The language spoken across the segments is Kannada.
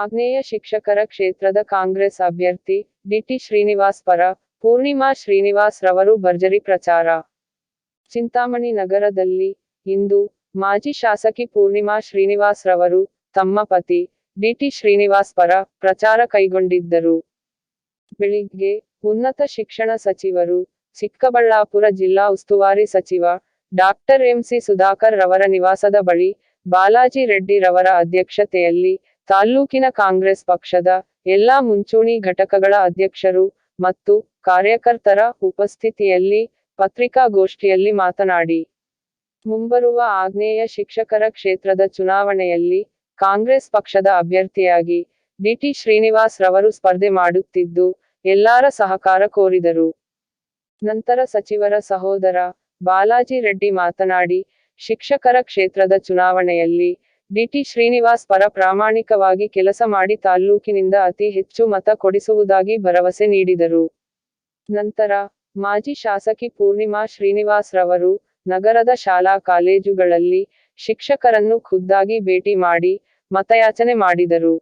ಆಗ್ನೇಯ ಶಿಕ್ಷಕರ ಕ್ಷೇತ್ರದ ಕಾಂಗ್ರೆಸ್ ಅಭ್ಯರ್ಥಿ ಡಿಟಿ ಶ್ರೀನಿವಾಸ್ ಪರ ಪೂರ್ಣಿಮಾ ಶ್ರೀನಿವಾಸ್ ರವರು ಭರ್ಜರಿ ಪ್ರಚಾರ. ಚಿಂತಾಮಣಿ ನಗರದಲ್ಲಿ ಇಂದು ಮಾಜಿ ಶಾಸಕಿ ಪೂರ್ಣಿಮಾ ಶ್ರೀನಿವಾಸ್ ರವರು ತಮ್ಮ ಪತಿ ಡಿಟಿ ಶ್ರೀನಿವಾಸ್ ಪರ ಪ್ರಚಾರ ಕೈಗೊಂಡಿದ್ದರು. ಬೆಳಿಗ್ಗೆ ಉನ್ನತ ಶಿಕ್ಷಣ ಸಚಿವರು ಚಿಕ್ಕಬಳ್ಳಾಪುರ ಜಿಲ್ಲಾ ಉಸ್ತುವಾರಿ ಸಚಿವ ಡಾಕ್ಟರ್ ಎಂಸಿ ಸುಧಾಕರ್ ರವರ ನಿವಾಸದ ಬಳಿ ಬಾಲಾಜಿ ರೆಡ್ಡಿ ರವರ ಅಧ್ಯಕ್ಷತೆಯಲ್ಲಿ ತಾಲ್ಲೂಕಿನ ಕಾಂಗ್ರೆಸ್ ಪಕ್ಷದ ಎಲ್ಲಾ ಮುಂಚೂಣಿ ಘಟಕಗಳ ಅಧ್ಯಕ್ಷರು ಮತ್ತು ಕಾರ್ಯಕರ್ತರ ಉಪಸ್ಥಿತಿಯಲ್ಲಿ ಪತ್ರಿಕಾಗೋಷ್ಠಿಯಲ್ಲಿ ಮಾತನಾಡಿ, ಮುಂಬರುವ ಆಗ್ನೇಯ ಶಿಕ್ಷಕರ ಕ್ಷೇತ್ರದ ಚುನಾವಣೆಯಲ್ಲಿ ಕಾಂಗ್ರೆಸ್ ಪಕ್ಷದ ಅಭ್ಯರ್ಥಿಯಾಗಿ ಡಿಟಿ ಶ್ರೀನಿವಾಸ್ ರವರು ಸ್ಪರ್ಧೆ ಮಾಡುತ್ತಿದ್ದು ಎಲ್ಲಾರ ಸಹಕಾರ ಕೋರಿದರು. ನಂತರ ಸಚಿವರ ಸಹೋದರ ಬಾಲಾಜಿ ರೆಡ್ಡಿ ಮಾತನಾಡಿ, ಶಿಕ್ಷಕರ ಕ್ಷೇತ್ರದ ಚುನಾವಣೆಯಲ್ಲಿ ಡಿಟಿ ಶ್ರೀನಿವಾಸ್ ಪರ ಪ್ರಾಮಾಣಿಕವಾಗಿ ಕೆಲಸ ಮಾಡಿ ತಾಲ್ಲೂಕಿನಿಂದ ಅತಿ ಹೆಚ್ಚು ಮತ ಕೊಡಿಸುವುದಾಗಿ ಭರವಸೆ ನೀಡಿದರು. ನಂತರ, ಮಾಜಿ ಶಾಸಕಿ ಪೂರ್ಣಿಮಾ ಶ್ರೀನಿವಾಸ್ ರವರು ನಗರದ ಶಾಲಾ ಕಾಲೇಜುಗಳಲ್ಲಿ ಶಿಕ್ಷಕರನ್ನು ಖುದ್ದಾಗಿ ಭೇಟಿ ಮಾಡಿ ಮತಯಾಚನೆ ಮಾಡಿದರು.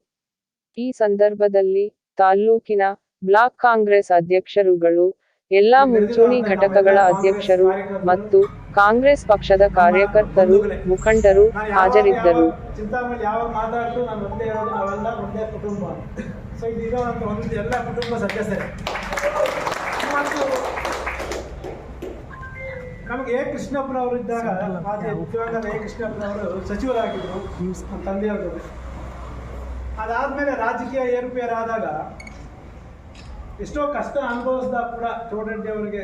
ಈ ಸಂದರ್ಭದಲ್ಲಿ ತಾಲ್ಲೂಕಿನ ಬ್ಲಾಕ್ ಕಾಂಗ್ರೆಸ್ ಅಧ್ಯಕ್ಷರುಗಳು, ಎಲ್ಲಾ ಮುಂಚೂಣಿ ಘಟಕಗಳ ಅಧ್ಯಕ್ಷರು ಮತ್ತು ಕಾಂಗ್ರೆಸ್ ಪಕ್ಷದ ಕಾರ್ಯಕರ್ತರು, ಮುಖಂಡರು ಹಾಜರಿದ್ದರು. ಚಿಂತಾಮಣಿ, ಯಾವಾಗ ಮಾತಾಡಿದ್ರು ನಾನು ನಾವೆಲ್ಲ ಒಂದೇ ಕುಟುಂಬ. ಸೊ ಒಂದು ಎಲ್ಲ ಕುಟುಂಬ ನಮಗೆ ಎ. ಕೃಷ್ಣಪ್ಪನವರು ಇದ್ದಾಗ ಮಾಜಿ ಮುಖ್ಯವಾದ ಎ. ಕೃಷ್ಣಪ್ಪನವರು ಸಚಿವರಾಗಿದ್ದರು ನಮ್ಮ ತಂದೆಯವ್ರ. ಜೊತೆ ಅದಾದಮೇಲೆ ರಾಜಕೀಯ ಏರುಪೇರಾದಾಗ, ಎಷ್ಟೋ ಕಷ್ಟ ಅನುಭವಿಸಿದ ಕೂಡ ಚೌಡರೆಡ್ಡಿ ಅವರಿಗೆ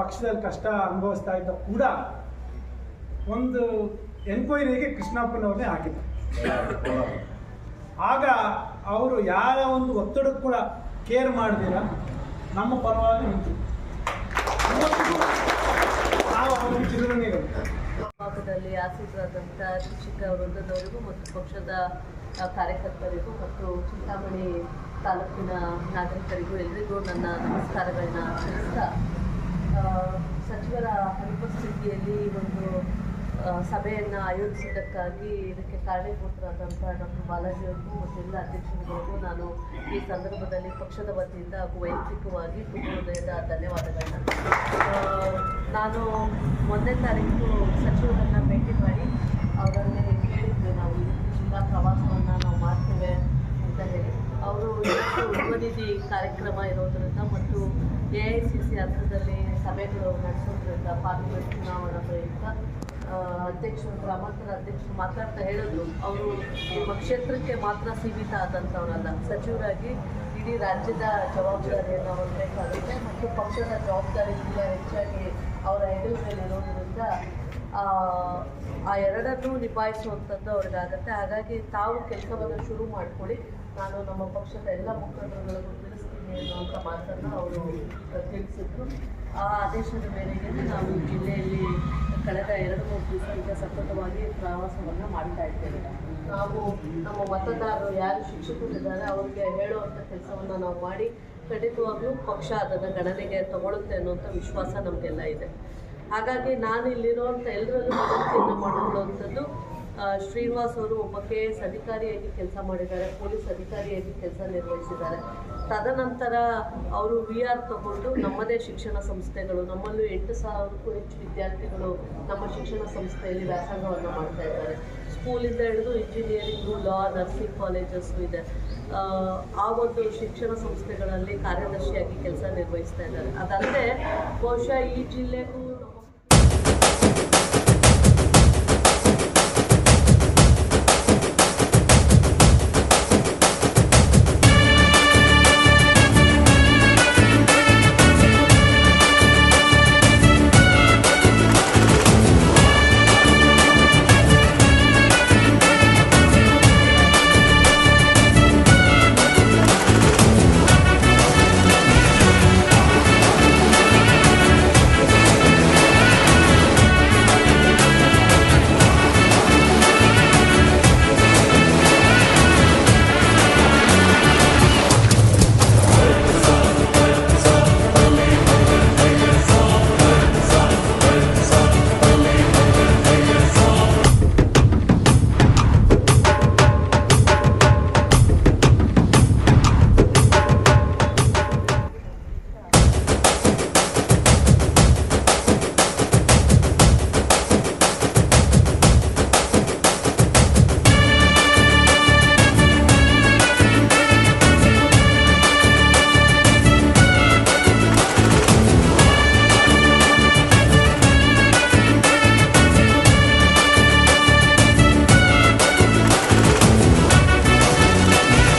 ಪಕ್ಷದಲ್ಲಿ ಕಷ್ಟ ಅನುಭವಿಸ್ತಾ ಇದ್ದ ಕೂಡ ಒಂದು ಎನ್ಕ್ವೈರಿಗೆ ಕೃಷ್ಣಪ್ಪನವ್ರನ್ನೇ ಹಾಕಿದ್ರು. ಆಗ ಅವರು ಯಾರ ಒಂದು ಒತ್ತಡಕ್ಕೂ ಕೂಡ ಕೇರ್ ಮಾಡಿದಿರ ನಮ್ಮ ಪರವಾಗಿ ನಿಂತು. ನಾವು ಚಿರಋಣಿಗಳು ಭಾಗದಲ್ಲಿ ಶಿಕ್ಷಕ ವೃಂದದವರಿಗೂ ಮತ್ತು ಪಕ್ಷದ ಕಾರ್ಯಕರ್ತರಿಗೂ ಮತ್ತು ಚಿಂತಾಮಣಿ ತಾಲೂಕಿನ ನಾಗರಿಕರಿಗೂ ಎಲ್ಲರಿಗೂ ನನ್ನ ನಮಸ್ಕಾರಗಳನ್ನ ತಿಳಿಸ್ತಾ ಸಚಿವರ ಅನುಪಸ್ಥಿತಿಯಲ್ಲಿ ಒಂದು ಸಭೆಯನ್ನು ಆಯೋಜಿಸಿದ್ದಕ್ಕಾಗಿ ಇದಕ್ಕೆ ಕಾರಣೀಭೂತರಾದಂಥ ಡಾಕ್ಟರ್ ಬಾಲಾಜಿ ಅವ್ರಿಗೂ ಮತ್ತು ಎಲ್ಲ ಅಧ್ಯಕ್ಷರುಗಳಿಗೂ ನಾನು ಈ ಸಂದರ್ಭದಲ್ಲಿ ಪಕ್ಷದ ವತಿಯಿಂದ ಹಾಗೂ ವೈಯಕ್ತಿಕವಾಗಿ ತುಂಬ ಹೃದಯದ ನಾನು ಮೊದಲನೇ ತಾರೀಕು ಸಚಿವರನ್ನು ಭೇಟಿ ಮಾಡಿ ಅವರಲ್ಲಿ ಹೇಳಿದ್ವಿ ನಾವು ಜಿಲ್ಲಾ ಪ್ರವಾಸವನ್ನು ನಾವು ಮಾಡ್ತೇವೆ ಅಂತ ಹೇಳಿ. ಅವರು ನಿಧಿ ಕಾರ್ಯಕ್ರಮ ಇರೋದರಿಂದ ಮತ್ತು ಎ ಐ ಸಿ ಸಿ ಹಂತದಲ್ಲಿ ಸಭೆಗಳು ನಡೆಸೋದ್ರಿಂದ ಪಾರ್ಲಿಮೆಂಟ್ ಚುನಾವಣಾ ಪ್ರಯುಕ್ತ ಅಧ್ಯಕ್ಷರು ಗ್ರಾಮಾಂತರ ಅಧ್ಯಕ್ಷರು ಮಾತಾಡ್ತಾ ಹೇಳಿದ್ರು. ಅವರು ನಿಮ್ಮ ಕ್ಷೇತ್ರಕ್ಕೆ ಮಾತ್ರ ಸೀಮಿತ ಆದಂಥವರಲ್ಲ ಸಚಿವರಾಗಿ ಇಡೀ ರಾಜ್ಯದ ಜವಾಬ್ದಾರಿಯನ್ನು ಹೊರಬೇಕಾಗುತ್ತೆ ಮತ್ತು ಪಕ್ಷದ ಜವಾಬ್ದಾರಿ ಹೆಚ್ಚಾಗಿ ಅವರ ಹೆಗಲಿನಲ್ಲಿರೋದ್ರಿಂದ ಆ ಎರಡನ್ನೂ ನಿಭಾಯಿಸುವಂಥದ್ದು ಅವ್ರಿಗಾಗತ್ತೆ ಹಾಗಾಗಿ ತಾವು ಕೆಲಸವನ್ನು ಶುರು ಮಾಡಿಕೊಳ್ಳಿ. ನಾನು ನಮ್ಮ ಪಕ್ಷದ ಎಲ್ಲ ಮುಖಂಡರುಗಳಿಗೂ ತಿಳಿಸ್ತೀನಿ ಅನ್ನುವಂಥ ಮಾತನ್ನು ಅವರು ತಿಳಿಸಿದ್ರು ಆ ಆದೇಶದ ಮೇರೆಗೆ ನಾವು ಜಿಲ್ಲೆಯಲ್ಲಿ ಕಳೆದ ಎರಡು, ಮೂರು ದಿವಸದಿಂದ ಸತತವಾಗಿ ಪ್ರವಾಸವನ್ನು ಮಾಡ್ತಾ ಇದ್ದೇವೆ ನಾವು ನಮ್ಮ ಮತದಾರರು ಯಾರು ಶಿಕ್ಷಕರಿದ್ದಾರೆ ಅವರಿಗೆ ಹೇಳುವಂಥ ಕೆಲಸವನ್ನು ನಾವು ಮಾಡಿ ಖಂಡಿತವಾಗ್ಲೂ ಪಕ್ಷ ಅದನ್ನು ಗಣನೆಗೆ ತಗೊಳುತ್ತೆ ಅನ್ನುವಂಥ ವಿಶ್ವಾಸ ನಮಗೆಲ್ಲ ಇದೆ. ಹಾಗಾಗಿ ನಾನು ಇಲ್ಲಿರುವಂಥ ಎಲ್ಲರಲ್ಲೂ ವಿನಂತಿಯನ್ನು ಶ್ರೀನಿವಾಸ್ ಅವರು ಒಬ್ಬ ಕೆ ಎಸ್ ಅಧಿಕಾರಿಯಾಗಿ ಕೆಲಸ ಮಾಡಿದ್ದಾರೆ ಪೊಲೀಸ್ ಅಧಿಕಾರಿಯಾಗಿ ಕೆಲಸ ನಿರ್ವಹಿಸಿದ್ದಾರೆ. ತದನಂತರ ಅವರು ವಿ ಆರ್ ತಗೊಂಡು ನಮ್ಮದೇ ಶಿಕ್ಷಣ ಸಂಸ್ಥೆಗಳು ನಮ್ಮಲ್ಲೂ ಎಂಟು ಸಾವಿರಕ್ಕೂ ಹೆಚ್ಚು ವಿದ್ಯಾರ್ಥಿಗಳು ನಮ್ಮ ಶಿಕ್ಷಣ ಸಂಸ್ಥೆಯಲ್ಲಿ ವ್ಯಾಸಂಗವನ್ನು ಮಾಡ್ತಾ ಇದ್ದಾರೆ. ಸ್ಕೂಲಿಂದ ಹಿಡಿದು ಇಂಜಿನಿಯರಿಂಗು ಲಾ ನರ್ಸಿಂಗ್ ಕಾಲೇಜಸ್ಸು ಇದೆ. ಆ, ಒಂದು ಶಿಕ್ಷಣ ಸಂಸ್ಥೆಗಳಲ್ಲಿ ಕಾರ್ಯದರ್ಶಿಯಾಗಿ ಕೆಲಸ ನಿರ್ವಹಿಸ್ತಾ ಇದ್ದಾರೆ. ಅದಲ್ಲದೆ ಬಹುಶಃ ಈ ಜಿಲ್ಲೆಗೂ